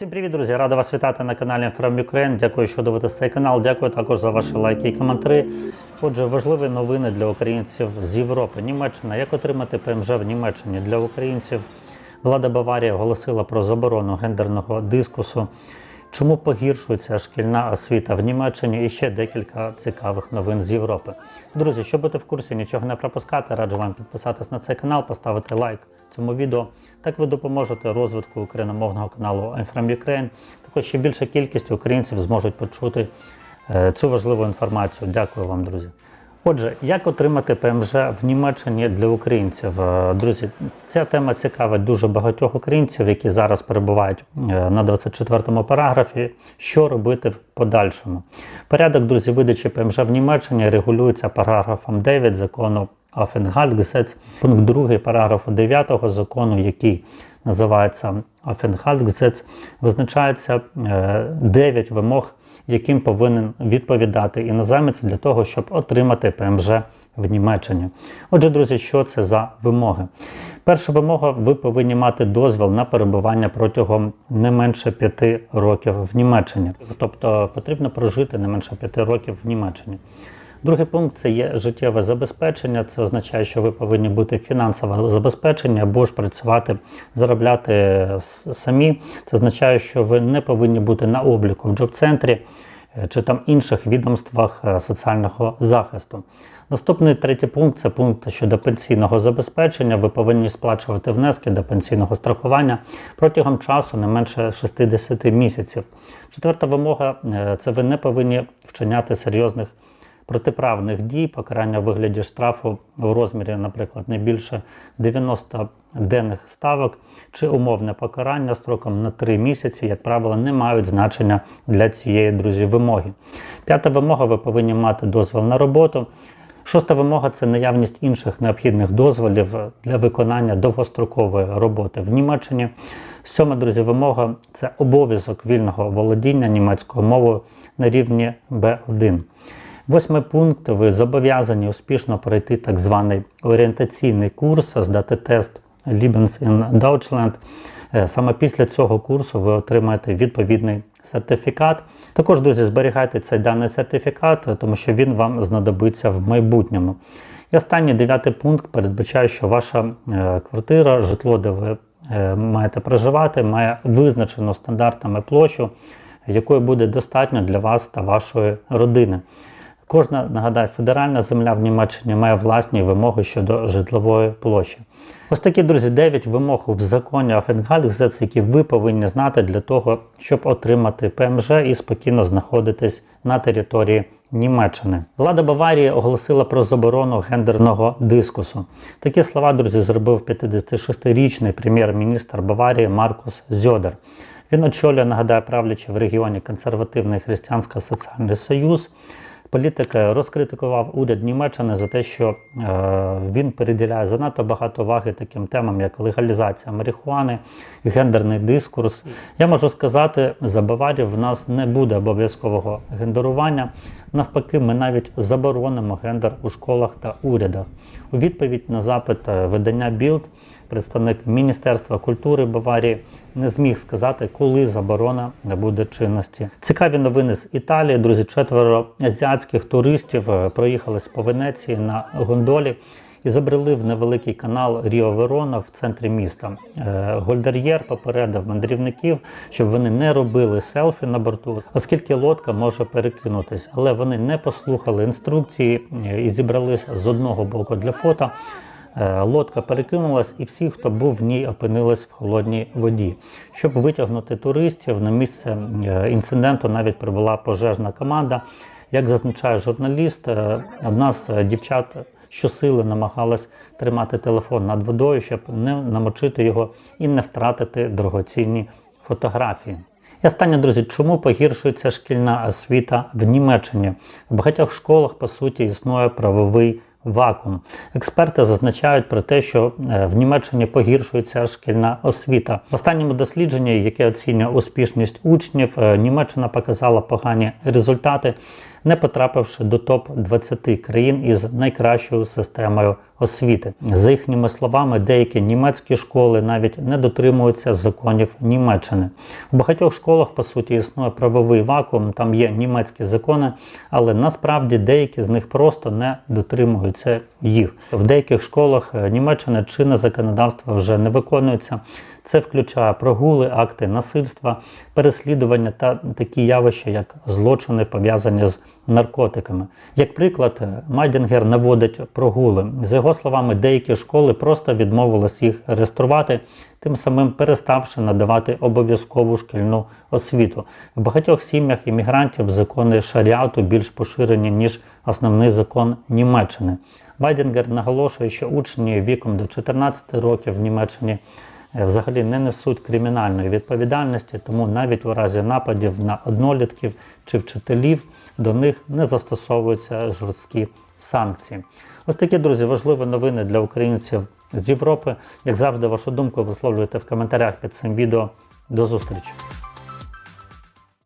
Всім привіт, друзі! Рада вас вітати на каналі From Ukraine. Дякую, що дивитесь цей канал. Дякую також за ваші лайки і коментарі. Отже, важливі новини для українців з Європи. Німеччина. Як отримати ПМЖ в Німеччині для українців? Влада Баварії оголосила про заборону гендерного дискусу. Чому погіршується шкільна освіта в Німеччині і ще декілька цікавих новин з Європи. Друзі, щоб бути в курсі, нічого не пропускати, раджу вам підписатись на цей канал, поставити лайк цьому відео. Так ви допоможете розвитку україномовного каналу I'm from Ukraine. Також ще більша кількість українців зможуть почути е, цю важливу інформацію. Дякую вам, друзі. Отже, як отримати ПМЖ в Німеччині для українців? Е, Друзі, ця тема цікавить дуже багатьох українців, які зараз перебувають е, на 24-му параграфі. Що робити в подальшому? Порядок, друзі, видачі ПМЖ в Німеччині регулюється параграфом 9 закону Aufenthaltsgesetz, пункт 2 параграфу 9 закону, який називається Aufenthaltsgesetz, визначається 9 вимог яким повинен відповідати іноземець для того, щоб отримати ПМЖ в Німеччині. Отже, друзі, що це за вимоги? Перша вимога: ви повинні мати дозвіл на перебування протягом не менше 5 років в Німеччині. Тобто потрібно прожити не менше 5 років в Німеччині. Другий пункт це є життєве забезпечення. Це означає, що ви повинні бути фінансово забезпечені або ж працювати, заробляти самі. Це означає, що ви не повинні бути на обліку в джоб-центрі е, чи там інших відомствах е, соціального захисту. Наступний третій пункт це пункт щодо пенсійного забезпечення. Ви повинні сплачувати внески до пенсійного страхування протягом часу не менше 60 місяців. Четверта вимога е, це ви не повинні вчиняти серйозних протиправних дій, покарання в вигляді штрафу у розмірі, наприклад, не більше 90 денних ставок чи умовне покарання строком на 3 місяці, як правило, не мають значення для цієї друзі вимоги. П'ята вимога: ви повинні мати дозвіл на роботу. Шоста вимога це наявність інших необхідних дозволів для виконання довгострокової роботи в Німеччині. Сьома, друзі, вимога це обов'язок вільного володіння німецькою мовою на рівні B1. Восьмий пункт. Ви зобов'язані успішно пройти так званий орієнтаційний курс, здати тест Lebens in Deutschland. Е, Саме після цього курсу ви отримаєте відповідний сертифікат. Також, друзі, зберігайте цей даний сертифікат, тому що він вам знадобиться в майбутньому. І останній дев'ятий пункт передбачає, що ваша е, квартира, житло, де ви е, маєте проживати, має визначену стандартами площу, якої буде достатньо для вас та вашої родини. Кожна, нагадаю, федеральна земля в Німеччині має власні вимоги щодо житлової площі. Ось такі, друзі, 9 вимог в законі Афенгальгзец, які ви повинні знати для того, щоб отримати ПМЖ і спокійно знаходитись на території Німеччини. Влада Баварії оголосила про заборону гендерного дискусу. Такі слова, друзі, зробив 56-річний прем'єр-міністр Баварії Маркус Зьодер. Він очолює, нагадаю, правлячи в регіоні консервативний християнсько-соціальний союз. Політик розкритикував уряд Німеччини за те, що е, він переділяє занадто багато уваги таким темам, як легалізація марихуани, гендерний дискурс. Я можу сказати, за Баварію в нас не буде обов'язкового гендерування. Навпаки, ми навіть заборонимо гендер у школах та урядах. У відповідь на запит е, видання Білд представник Міністерства культури Баварії не зміг сказати, коли заборона не буде чинності. Цікаві новини з Італії. Друзі, четверо азіатських туристів е, проїхали по Венеції на гондолі. І забрели в невеликий канал Ріо Верона в центрі міста. Е, Гольдер'єр попередив мандрівників, щоб вони не робили селфі на борту, оскільки лодка може перекинутись. Але вони не послухали інструкції е, і зібралися з одного боку для фото. Е, Лодка перекинулась, і всі, хто був в ній, опинились в холодній воді. Щоб витягнути туристів на місце е, інциденту, навіть прибула пожежна команда. Як зазначає журналіст, е, одна з дівчат щосили намагалась тримати телефон над водою, щоб не намочити його і не втратити дорогоцінні фотографії. І останнє, друзі, чому погіршується шкільна освіта в Німеччині? В багатьох школах, по суті, існує правовий вакуум. Експерти зазначають про те, що е, в Німеччині погіршується шкільна освіта. В останньому дослідженні, яке оцінює успішність учнів, е, Німеччина показала погані результати. Не потрапивши до топ-20 країн із найкращою системою освіти. За їхніми словами, деякі німецькі школи навіть не дотримуються законів Німеччини. У багатьох школах, по суті, існує правовий вакуум, там є німецькі закони, але насправді деякі з них просто не дотримуються їх. В деяких школах е, Німеччини чинне законодавство вже не виконується. Це включає прогули, акти насильства, переслідування та такі явища, як злочини, пов'язані з наркотиками. Як приклад, Майдінгер наводить прогули. За його словами, деякі школи просто відмовились їх реєструвати, тим самим переставши надавати обов'язкову шкільну освіту. В багатьох сім'ях іммігрантів закони шаріату більш поширені ніж основний закон Німеччини. Байдінгер наголошує, що учні віком до 14 років в Німеччині взагалі не несуть кримінальної відповідальності, тому навіть у разі нападів на однолітків чи вчителів до них не застосовуються жорсткі санкції. Ось такі друзі, важливі новини для українців з Європи. Як завжди, вашу думку висловлюйте в коментарях під цим відео. До зустрічі!